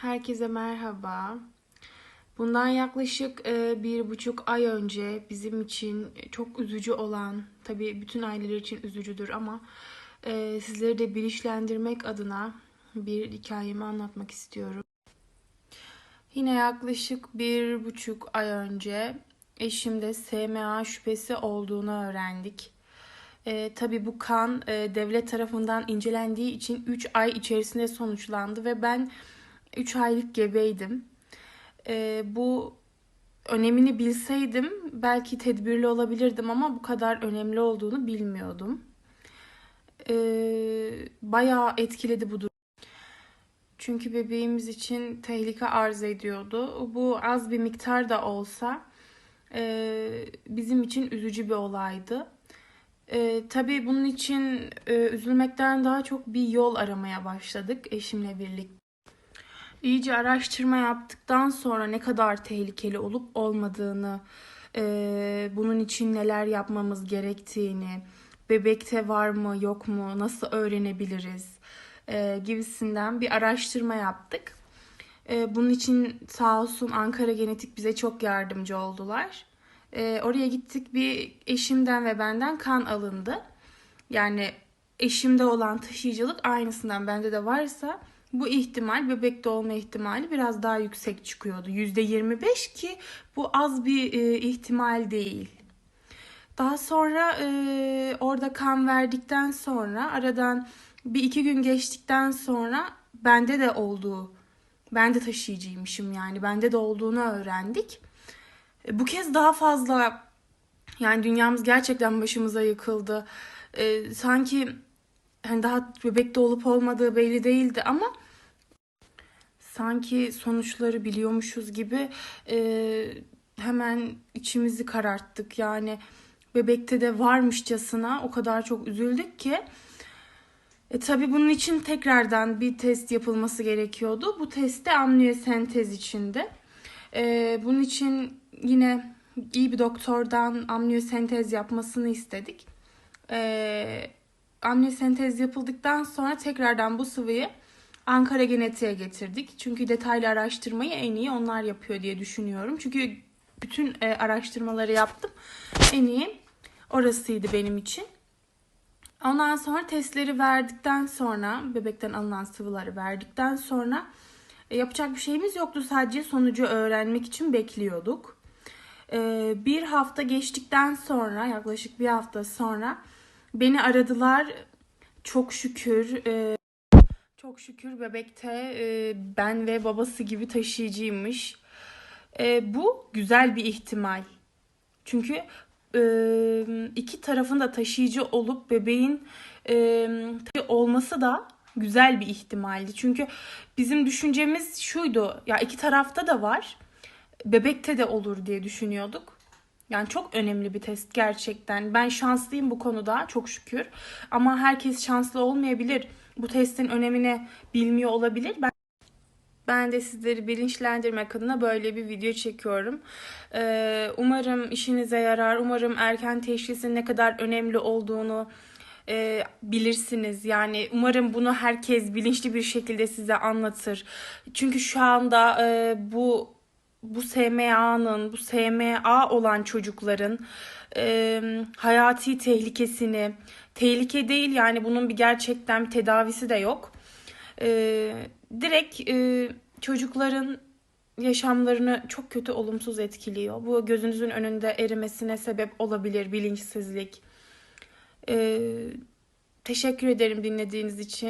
Herkese merhaba. Bundan yaklaşık e, bir buçuk ay önce bizim için çok üzücü olan, tabii bütün aileler için üzücüdür ama e, sizleri de bilinçlendirmek adına bir hikayemi anlatmak istiyorum. Yine yaklaşık bir buçuk ay önce eşimde SMA şüphesi olduğunu öğrendik. E, tabii bu kan e, devlet tarafından incelendiği için 3 ay içerisinde sonuçlandı ve ben 3 aylık gebeydim. E, bu önemini bilseydim belki tedbirli olabilirdim ama bu kadar önemli olduğunu bilmiyordum. E, bayağı etkiledi bu durum. Çünkü bebeğimiz için tehlike arz ediyordu. Bu az bir miktar da olsa e, bizim için üzücü bir olaydı. E, tabii bunun için e, üzülmekten daha çok bir yol aramaya başladık eşimle birlikte. İyice araştırma yaptıktan sonra ne kadar tehlikeli olup olmadığını, e, bunun için neler yapmamız gerektiğini, bebekte var mı yok mu, nasıl öğrenebiliriz e, gibisinden bir araştırma yaptık. E, bunun için sağ olsun Ankara Genetik bize çok yardımcı oldular. E, oraya gittik bir eşimden ve benden kan alındı. Yani eşimde olan taşıyıcılık aynısından bende de varsa bu ihtimal bebekte olma ihtimali biraz daha yüksek çıkıyordu. %25 ki bu az bir e, ihtimal değil. Daha sonra e, orada kan verdikten sonra aradan bir iki gün geçtikten sonra bende de olduğu, ben de taşıyıcıymışım yani bende de olduğunu öğrendik. E, bu kez daha fazla yani dünyamız gerçekten başımıza yıkıldı. E, sanki hani daha bebekte olup olmadığı belli değildi ama sanki sonuçları biliyormuşuz gibi e, hemen içimizi kararttık. Yani bebekte de varmışçasına o kadar çok üzüldük ki. E, tabii bunun için tekrardan bir test yapılması gerekiyordu. Bu test de amniyosentez içinde. E, bunun için yine iyi bir doktordan amniyosentez yapmasını istedik. E, amniyosentez yapıldıktan sonra tekrardan bu sıvıyı Ankara Genetik'e getirdik. Çünkü detaylı araştırmayı en iyi onlar yapıyor diye düşünüyorum. Çünkü bütün e, araştırmaları yaptım. En iyi orasıydı benim için. Ondan sonra testleri verdikten sonra, bebekten alınan sıvıları verdikten sonra e, yapacak bir şeyimiz yoktu. Sadece sonucu öğrenmek için bekliyorduk. E, bir hafta geçtikten sonra, yaklaşık bir hafta sonra beni aradılar. Çok şükür, e, çok şükür bebekte e, ben ve babası gibi taşıyıcıymış. E, bu güzel bir ihtimal. Çünkü e, iki tarafın da taşıyıcı olup bebeğin e, olması da güzel bir ihtimaldi. Çünkü bizim düşüncemiz şuydu. Ya iki tarafta da var. Bebekte de olur diye düşünüyorduk. Yani çok önemli bir test gerçekten. Ben şanslıyım bu konuda çok şükür. Ama herkes şanslı olmayabilir. Bu testin önemini bilmiyor olabilir. Ben ben de sizleri bilinçlendirmek adına böyle bir video çekiyorum. Ee, umarım işinize yarar. Umarım erken teşhisin ne kadar önemli olduğunu e, bilirsiniz. Yani umarım bunu herkes bilinçli bir şekilde size anlatır. Çünkü şu anda e, bu bu SMA'nın, bu SMA olan çocukların e, hayati tehlikesini, tehlike değil yani bunun bir gerçekten bir tedavisi de yok. E, direkt e, çocukların yaşamlarını çok kötü olumsuz etkiliyor. Bu gözünüzün önünde erimesine sebep olabilir bilinçsizlik. E, teşekkür ederim dinlediğiniz için.